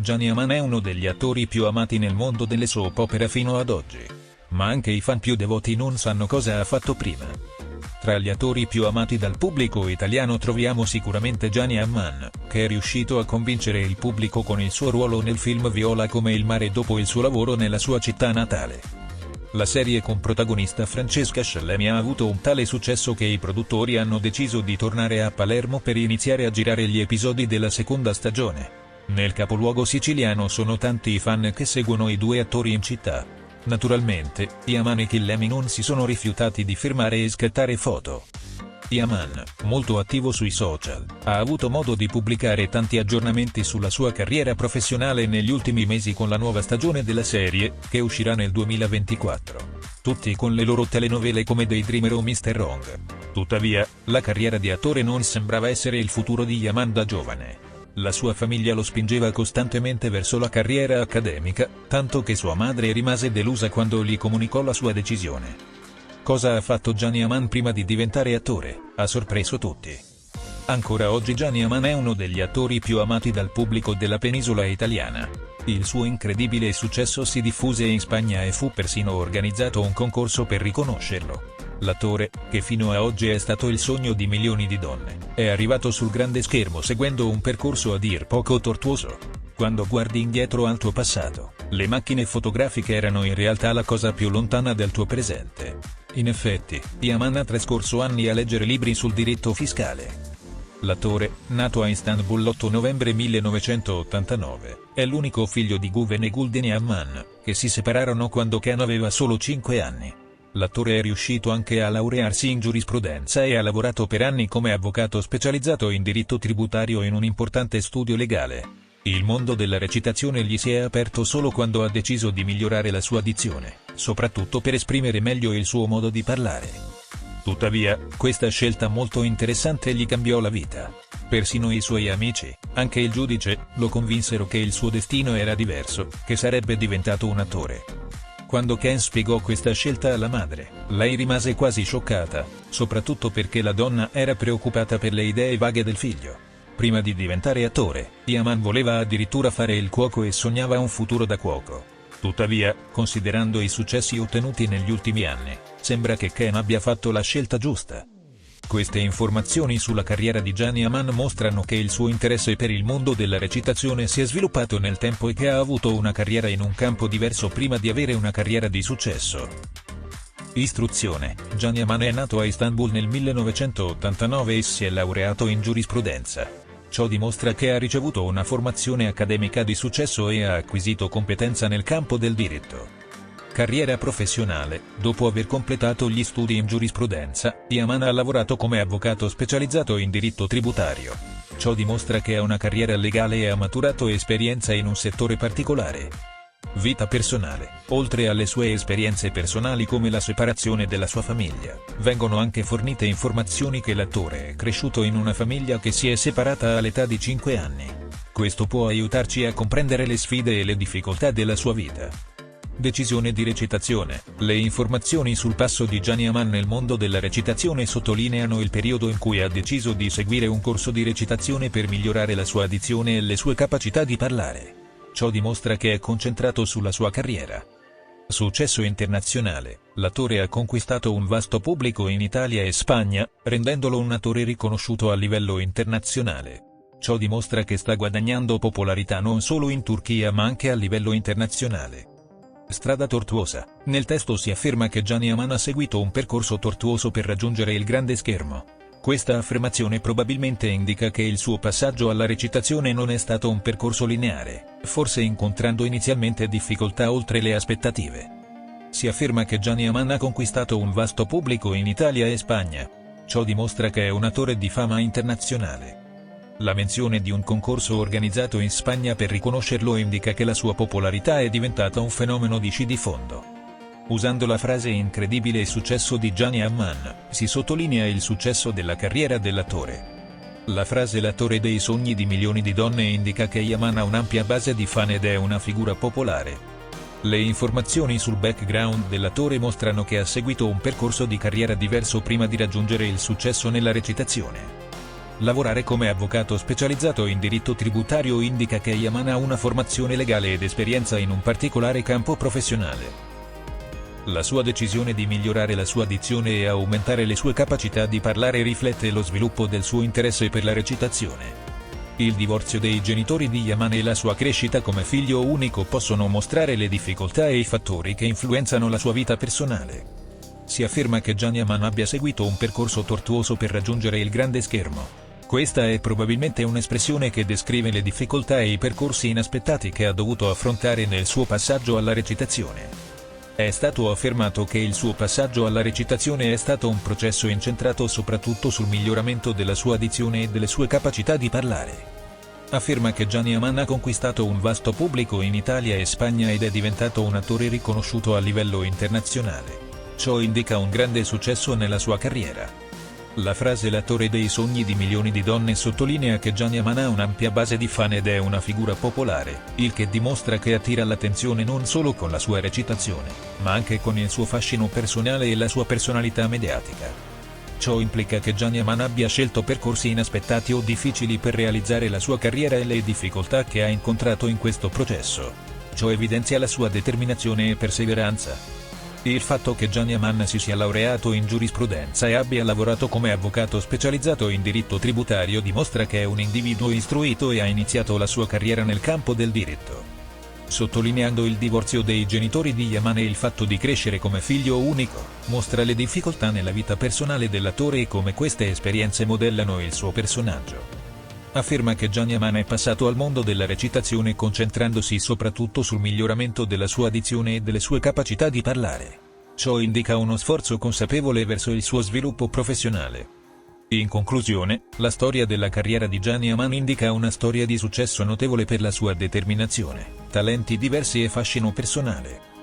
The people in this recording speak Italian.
Gianni Aman è uno degli attori più amati nel mondo delle soap opera fino ad oggi. Ma anche i fan più devoti non sanno cosa ha fatto prima. Tra gli attori più amati dal pubblico italiano troviamo sicuramente Gianni Amman, che è riuscito a convincere il pubblico con il suo ruolo nel film Viola come il mare dopo il suo lavoro nella sua città natale. La serie con protagonista Francesca Scellemi ha avuto un tale successo che i produttori hanno deciso di tornare a Palermo per iniziare a girare gli episodi della seconda stagione. Nel capoluogo siciliano sono tanti i fan che seguono i due attori in città. Naturalmente, Yaman e Killemi non si sono rifiutati di firmare e scattare foto. Yaman, molto attivo sui social, ha avuto modo di pubblicare tanti aggiornamenti sulla sua carriera professionale negli ultimi mesi con la nuova stagione della serie, che uscirà nel 2024. Tutti con le loro telenovele come Daydreamer o Mr. Wrong. Tuttavia, la carriera di attore non sembrava essere il futuro di Yaman da giovane. La sua famiglia lo spingeva costantemente verso la carriera accademica, tanto che sua madre rimase delusa quando gli comunicò la sua decisione. Cosa ha fatto Gianni Aman prima di diventare attore? Ha sorpreso tutti. Ancora oggi Gianni Aman è uno degli attori più amati dal pubblico della penisola italiana. Il suo incredibile successo si diffuse in Spagna e fu persino organizzato un concorso per riconoscerlo. L'attore, che fino a oggi è stato il sogno di milioni di donne, è arrivato sul grande schermo seguendo un percorso a dir poco tortuoso. Quando guardi indietro al tuo passato, le macchine fotografiche erano in realtà la cosa più lontana del tuo presente. In effetti, Yaman ha trascorso anni a leggere libri sul diritto fiscale. L'attore, nato a Istanbul l'8 novembre 1989, è l'unico figlio di Guven e Gulden Yaman, che si separarono quando Ken aveva solo 5 anni. L'attore è riuscito anche a laurearsi in giurisprudenza e ha lavorato per anni come avvocato specializzato in diritto tributario in un importante studio legale. Il mondo della recitazione gli si è aperto solo quando ha deciso di migliorare la sua dizione, soprattutto per esprimere meglio il suo modo di parlare. Tuttavia, questa scelta molto interessante gli cambiò la vita. Persino i suoi amici, anche il giudice, lo convinsero che il suo destino era diverso, che sarebbe diventato un attore. Quando Ken spiegò questa scelta alla madre, lei rimase quasi scioccata, soprattutto perché la donna era preoccupata per le idee vaghe del figlio. Prima di diventare attore, Yaman voleva addirittura fare il cuoco e sognava un futuro da cuoco. Tuttavia, considerando i successi ottenuti negli ultimi anni, sembra che Ken abbia fatto la scelta giusta. Queste informazioni sulla carriera di Gianni Aman mostrano che il suo interesse per il mondo della recitazione si è sviluppato nel tempo e che ha avuto una carriera in un campo diverso prima di avere una carriera di successo. Istruzione Gianni Aman è nato a Istanbul nel 1989 e si è laureato in giurisprudenza. Ciò dimostra che ha ricevuto una formazione accademica di successo e ha acquisito competenza nel campo del diritto. Carriera professionale, dopo aver completato gli studi in giurisprudenza, Yaman ha lavorato come avvocato specializzato in diritto tributario. Ciò dimostra che ha una carriera legale e ha maturato esperienza in un settore particolare. Vita personale, oltre alle sue esperienze personali come la separazione della sua famiglia, vengono anche fornite informazioni che l'attore è cresciuto in una famiglia che si è separata all'età di 5 anni. Questo può aiutarci a comprendere le sfide e le difficoltà della sua vita. Decisione di recitazione. Le informazioni sul passo di Gianni Aman nel mondo della recitazione sottolineano il periodo in cui ha deciso di seguire un corso di recitazione per migliorare la sua addizione e le sue capacità di parlare. Ciò dimostra che è concentrato sulla sua carriera. Successo internazionale. L'attore ha conquistato un vasto pubblico in Italia e Spagna, rendendolo un attore riconosciuto a livello internazionale. Ciò dimostra che sta guadagnando popolarità non solo in Turchia ma anche a livello internazionale. Strada tortuosa. Nel testo si afferma che Gianni Aman ha seguito un percorso tortuoso per raggiungere il grande schermo. Questa affermazione probabilmente indica che il suo passaggio alla recitazione non è stato un percorso lineare, forse incontrando inizialmente difficoltà oltre le aspettative. Si afferma che Gianni Aman ha conquistato un vasto pubblico in Italia e Spagna. Ciò dimostra che è un attore di fama internazionale. La menzione di un concorso organizzato in Spagna per riconoscerlo indica che la sua popolarità è diventata un fenomeno di sci di fondo. Usando la frase incredibile successo di Gianni Amman, si sottolinea il successo della carriera dell'attore. La frase l'attore dei sogni di milioni di donne indica che Yaman ha un'ampia base di fan ed è una figura popolare. Le informazioni sul background dell'attore mostrano che ha seguito un percorso di carriera diverso prima di raggiungere il successo nella recitazione. Lavorare come avvocato specializzato in diritto tributario indica che Yaman ha una formazione legale ed esperienza in un particolare campo professionale. La sua decisione di migliorare la sua dizione e aumentare le sue capacità di parlare riflette lo sviluppo del suo interesse per la recitazione. Il divorzio dei genitori di Yaman e la sua crescita come figlio unico possono mostrare le difficoltà e i fattori che influenzano la sua vita personale. Si afferma che Gian Yaman abbia seguito un percorso tortuoso per raggiungere il grande schermo. Questa è probabilmente un'espressione che descrive le difficoltà e i percorsi inaspettati che ha dovuto affrontare nel suo passaggio alla recitazione. È stato affermato che il suo passaggio alla recitazione è stato un processo incentrato soprattutto sul miglioramento della sua dizione e delle sue capacità di parlare. Afferma che Gianni Aman ha conquistato un vasto pubblico in Italia e Spagna ed è diventato un attore riconosciuto a livello internazionale. Ciò indica un grande successo nella sua carriera. La frase l'attore dei sogni di milioni di donne sottolinea che Gianni Aman ha un'ampia base di fan ed è una figura popolare, il che dimostra che attira l'attenzione non solo con la sua recitazione, ma anche con il suo fascino personale e la sua personalità mediatica. Ciò implica che Gianni Aman abbia scelto percorsi inaspettati o difficili per realizzare la sua carriera e le difficoltà che ha incontrato in questo processo. Ciò evidenzia la sua determinazione e perseveranza, il fatto che Gianni Amanna si sia laureato in giurisprudenza e abbia lavorato come avvocato specializzato in diritto tributario dimostra che è un individuo istruito e ha iniziato la sua carriera nel campo del diritto. Sottolineando il divorzio dei genitori di Yaman e il fatto di crescere come figlio unico, mostra le difficoltà nella vita personale dell'attore e come queste esperienze modellano il suo personaggio afferma che Gianni Aman è passato al mondo della recitazione concentrandosi soprattutto sul miglioramento della sua dizione e delle sue capacità di parlare. Ciò indica uno sforzo consapevole verso il suo sviluppo professionale. In conclusione, la storia della carriera di Gianni Aman indica una storia di successo notevole per la sua determinazione, talenti diversi e fascino personale.